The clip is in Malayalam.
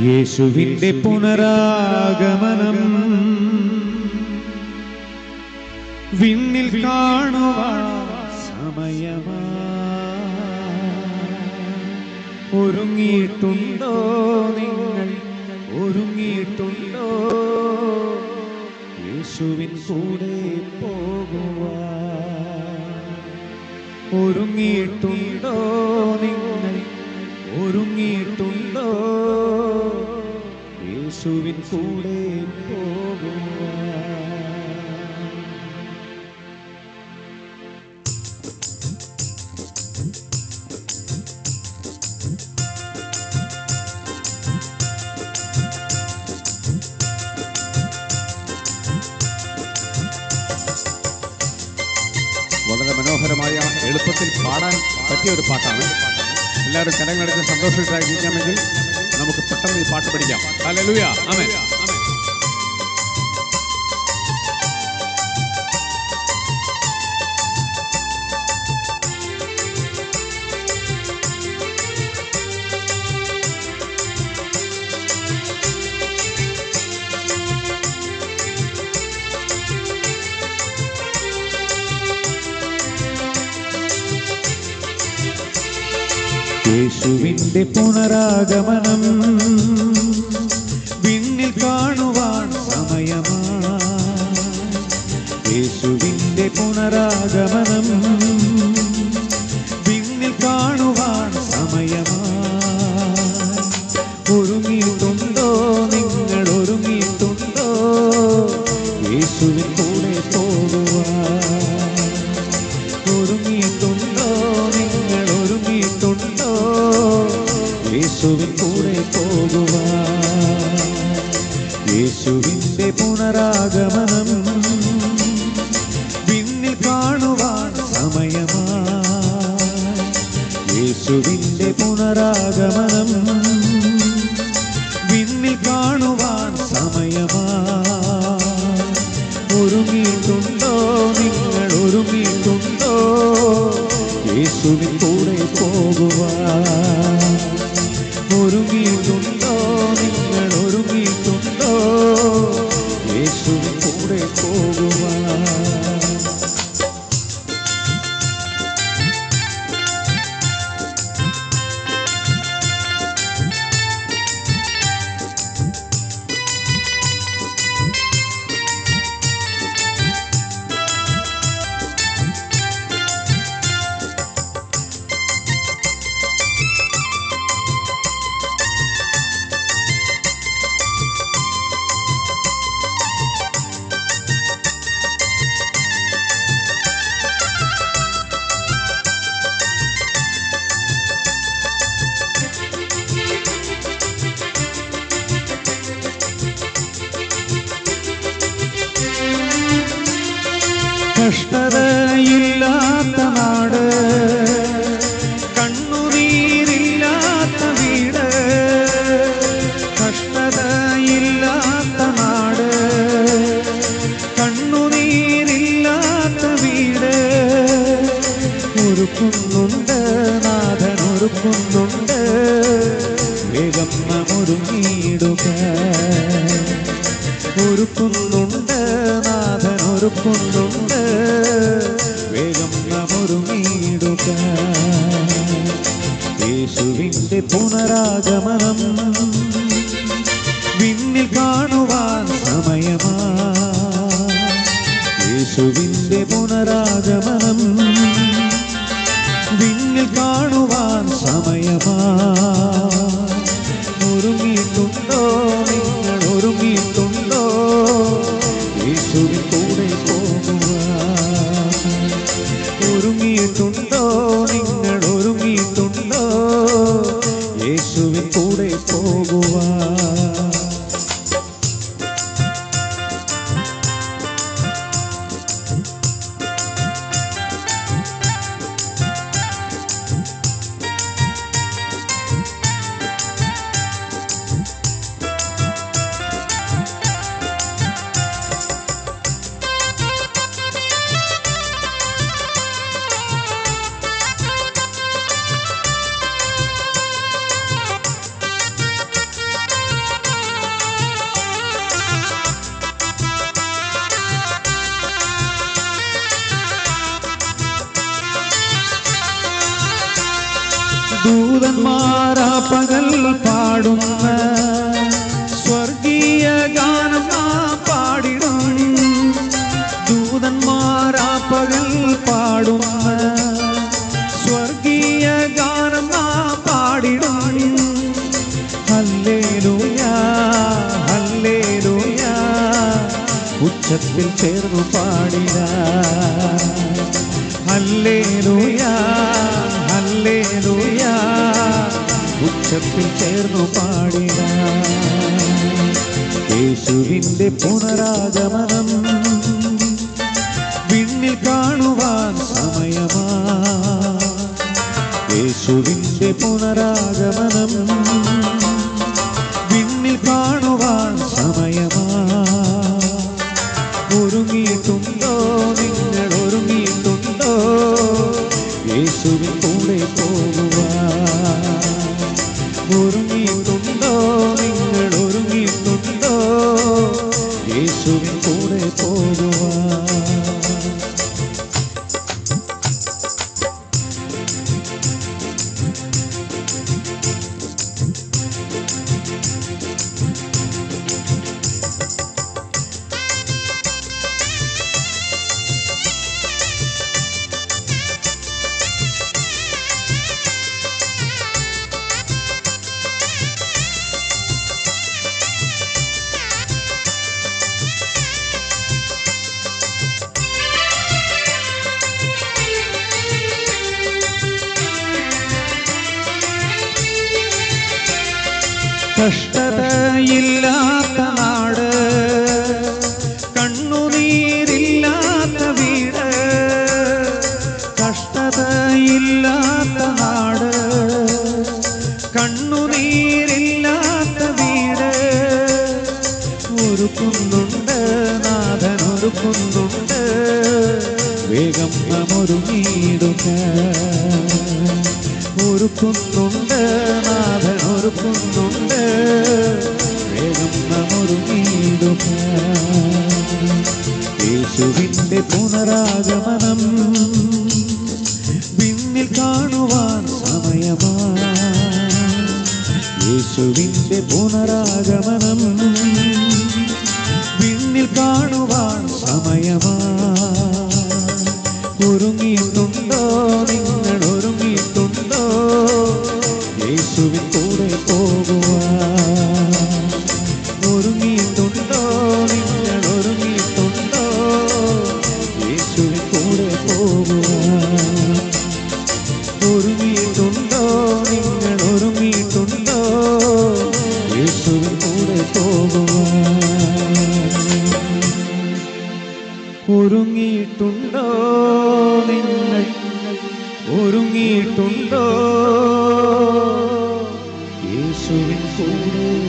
യേശുവിന്റെ പുനരാഗമനം വിണ്ണിൽ കാണുവ സമയമാ. ഒരുങ്ങിയിട്ടുണ്ടോ നിങ്ങൾ? ഒരുങ്ങിയിട്ടുണ്ടോ? യേശുവിൻ കൂടെ പോകുവാൻ. ഒരുങ്ങിയിട്ടുണ്ടോ? യേശുവിൻ കൂടെ പോകുക വളരെ മനോഹരമായ എളുപ്പത്തിൽ പാടാൻ പറ്റിയ ഒരു പാട്ടാണ്. എല്ലാവരും കരങ്ങളെടുത്ത് സന്തോഷമായിരിക്കാമെങ്കിൽ നമുക്ക് പെട്ടെന്ന് ഈ പാട്ട് പഠിക്കാം ഹല്ലേലൂയ ആമേൻ ആമേൻ യേശുവിന്റെ പുനരാഗമനം വിണ്ണിൽ കാണുവാൻ സമയമാ. യേശുവിന്റെ പുനരാഗമനം വിണ്ണിൽ കാണുവാൻ സമയമാ. യേശുവിൻ കൂടെ പോകുവാൻ. യേശുവിന്റെ പുനരാഗമനം പിന്നിൽ കാണുവാൻ സമയമാ യേശുവിന്റെ പുനരാഗമനം പിന്നിൽ കാണുവാൻ സമയമാ ഒരുങ്ങിയിട്ടുണ്ടോ നിങ്ങൾ ഒരുങ്ങിയിട്ടുണ്ടോ യേശുവിൻ കൂടെ കഷ്ടതയില്ലാത്ത നാട് കണ്ണുനീരില്ലാത്ത വീട് കഷ്ടതയില്ലാത്ത നാട് കണ്ണുനീരില്ലാത്ത വീട്. ഒരുക്കുന്നുണ്ട് നാഥൻ ഒരുക്കുന്നുണ്ട് വേഗം നാം ഒരുങ്ങിയിടുക. ഒരുക്കുന്നുണ്ട് ഒരുക്കുന്നുണ്ട് വേഗം നാം ഒരുങ്ങിയിടുക യേശുവിന്റെ പുനരാഗമനം വിണ്ണിൽ കാണുവാൻ സമയമാ. യേശുവിന്റെ പുനരാഗമനം വിണ്ണിൽ കാണുവാൻ സമയമാ. ദൂതന്മാരാ പകൽ പാടുന്ന സ്വർഗീയ ഗാനം നാം പാടിടും. ദൂതന്മാരാ പകൽ പാടുന്ന സ്വർഗീയ ഗാനം നാം പാടിടും. ഹല്ലേലൂയ ഹല്ലേലൂയ ഉച്ചത്തിൽ ചേർന്നു പാടിടാ. ഹല്ലേലൂയ. ഉച്ചത്തിൽ ചേർന്നു പാടിട. യേശുവിന്റെ പുനരാഗമനം വിണ്ണിൽ കാണുവാൻ സമയമാ. യേശുവിന്റെ പുനരാഗമനം വിണ്ണിൽ കാണുവാൻ സമയമാ. ഒരുങ്ങിയിട്ടുണ്ടോ? നിങ്ങൾ ഒരുങ്ങിയിട്ടുണ്ടോ? കഷ്ടതയില്ലാത്ത നാട് കണ്ണുനീരില്ലാത്ത വീട് കഷ്ടതയില്ലാത്ത നാട് കണ്ണുനീരില്ലാത്ത വീട്. ഒരുക്കുന്നുണ്ട് നാഥൻ ഒരുക്കുന്നുണ്ട് വേഗം നാം ഒരുങ്ങിയിടുക ഒരുക്കുന്നുണ്ട് നാഥൻ ഒരുക്കുന്നുണ്ട് വേഗം നാം ഒരുങ്ങിയിടുക യേശുവിന്റെ പുനരാഗമനം വിണ്ണിൽ കാണുവാൻ യേശുവിന്റെ പുനരാഗമനം വിണ്ണിൽ കാണുവാൻ ഒരുങ്ങിയിട്ടുണ്ടോ നിങ്ങൾ ഒരുങ്ങിയിട്ടുണ്ടോ? യേശുവിൻ കൂടെ